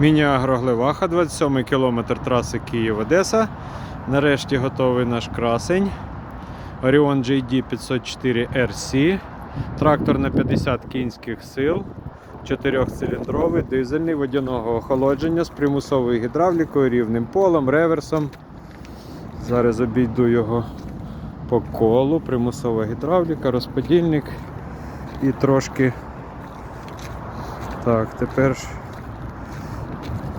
Міні-агроглеваха, 27 кілометр траси Київ-Одеса. Нарешті готовий наш красень. Orion JD 504 RC. Трактор на 50 кінських сил. Чотирьохциліндровий, дизельний, водяного охолодження з примусовою гідравлікою, рівним полом, реверсом. Зараз обійду його по колу, примусова гідравліка, розподільник і трошки. Так, тепер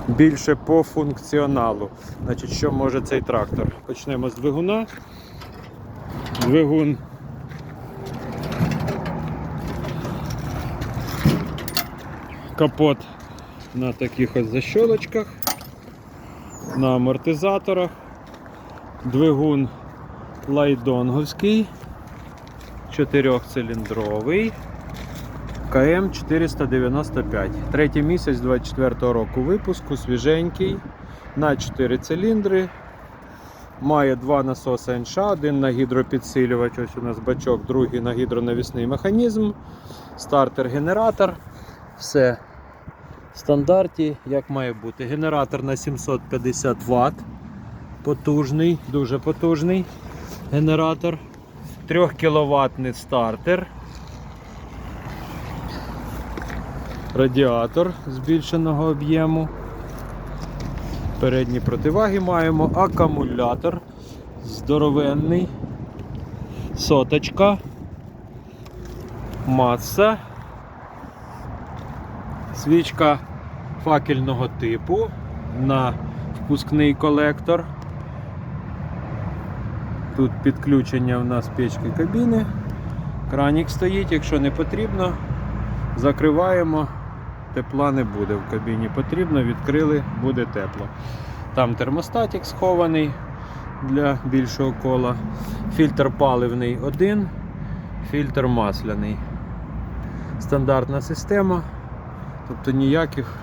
більше по функціоналу. Значить, що може цей трактор? Почнемо з двигуна. Двигун капот на таких ось защолочках, на амортизаторах. Двигун лайдонговський, чотирьохциліндровий. КМ 495. Третій місяць 24 року випуску, свіженький, на 4 циліндри. Має два насоси НШ, один на гідропідсилювач, ось у нас бачок, другий на гідронавісний механізм, стартер-генератор. Все в стандарті, як має бути. Генератор на 750 Вт. Потужний, дуже потужний генератор. 3 кВт стартер. Радіатор збільшеного об'єму. Передні противаги маємо, акумулятор. Здоровенний, соточка, маса, свічка факельного типу на впускний колектор. Тут підключення у нас печки кабіни. Кранік стоїть, якщо не потрібно, закриваємо тепла не буде в кабіні. Потрібно, відкрили, буде тепло. Там термостатик схований для більшого кола. Фільтр паливний один, фільтр масляний. Стандартна система, тобто ніяких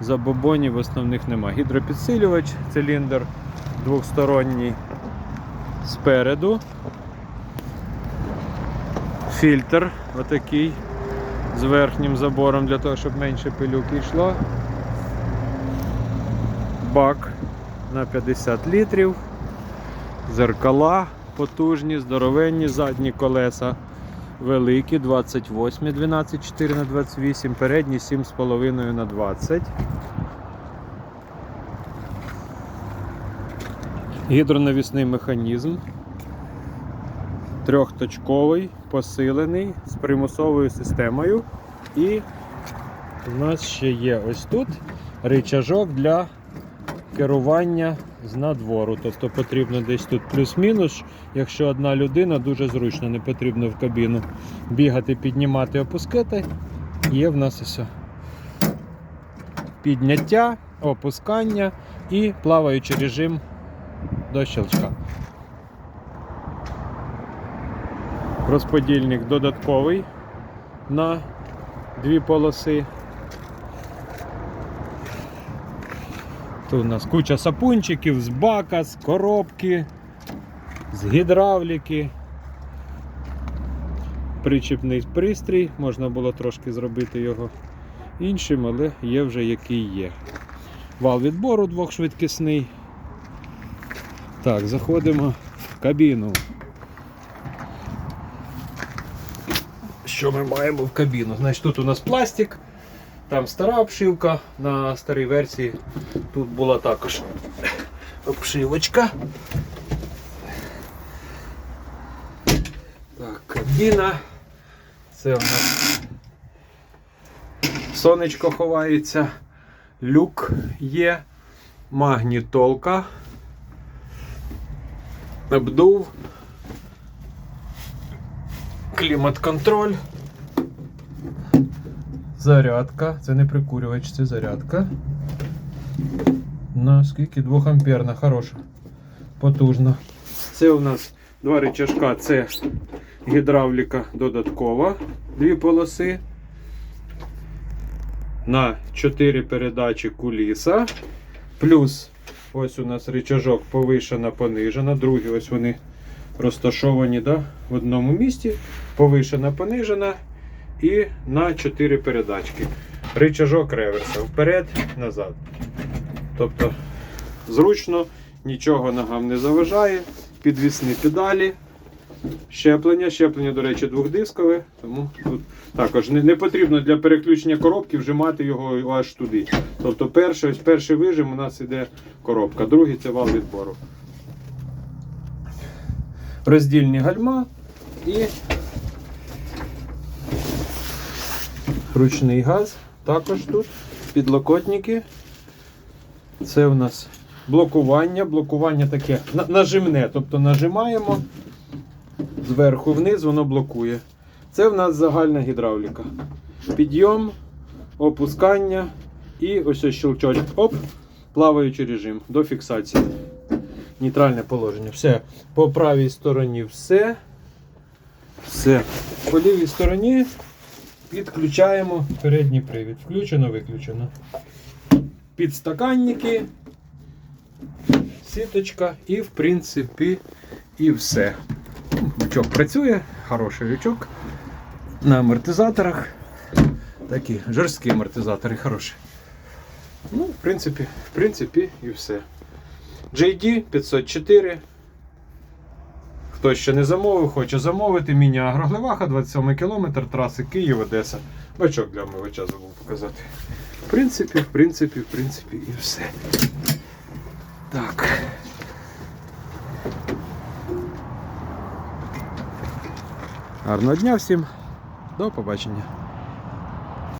забобонів основних нема. Гідропідсилювач, циліндр двохсторонній спереду. Фільтр отакий з верхнім забором для того, щоб менше пилюки йшло. Бак на 50 літрів, зеркала потужні, здоровенні, задні колеса великі, 28, 12,4 на 28, передні 7,5 на 20. Гідронавісний механізм. Трьохточковий, посилений з примусовою системою. І у нас ще є ось тут рычажок для керування з надвору. Тобто потрібно десь тут плюс-мінус. Якщо одна людина, дуже зручно, не потрібно в кабіну бігати, піднімати, опускати. Є в нас ось підняття, опускання і плаваючий режим до щелчка. Розподільник додатковий на дві полоси. Тут у нас куча сапунчиків з бака, з коробки, з гідравліки. Причіпний пристрій, можна було трошки зробити його іншим, але є вже який є. Вал відбору двохшвидкісний. Так, заходимо в кабіну. Що ми маємо в кабіну? Значить, тут у нас пластик, там стара обшивка, на старій версії тут була також обшивочка. Так, кабіна. Це у нас сонечко ховається, люк є, магнітолка, обдув, клімат-контроль, зарядка, це не прикурювач, це зарядка. На скільки? 2 амперна, хороша, потужна. Це у нас два рычажка, це гідравліка додаткова, дві полоси. На 4 передачі куліса. Плюс ось у нас рычажок повишена, понижена. Другі ось вони розташовані да, в одному місці. Повишена, понижена і на 4 передачки. рычажок реверса вперед, назад. Тобто зручно, нічого ногам не заважає, підвісні педалі. Щеплення, щеплення, до речі, двохдискове, тому тут також не, не потрібно для переключення коробки вжимати його аж туди. Тобто перший, ось перший вижим у нас іде коробка, другий це вал відбору. Роздільні гальма і ручний газ. Також тут підлокотники. Це у нас блокування. Блокування таке нажимне, тобто нажимаємо зверху вниз, воно блокує. Це в нас загальна гідравліка. Підйом, опускання і ось ось щелчочок. Оп, плаваючий режим до фіксації. Нейтральне положення. Все. По правій стороні все. Все. По лівій стороні підключаємо передній привід. Включено, виключено. Підстаканники, сіточка і, в принципі, і все. Лючок працює, хороший лючок. На амортизаторах. Такі жорсткі амортизатори, хороші. Ну, в принципі, в принципі, і все. JD 504. Хто ще не замовив, хоче замовити. Міні-агроглеваха, 27 кілометр, траси Київ-Одеса. Бачок для омивача забув показати. В принципі, в принципі, в принципі, і все. Так. Гарного дня всім. До побачення.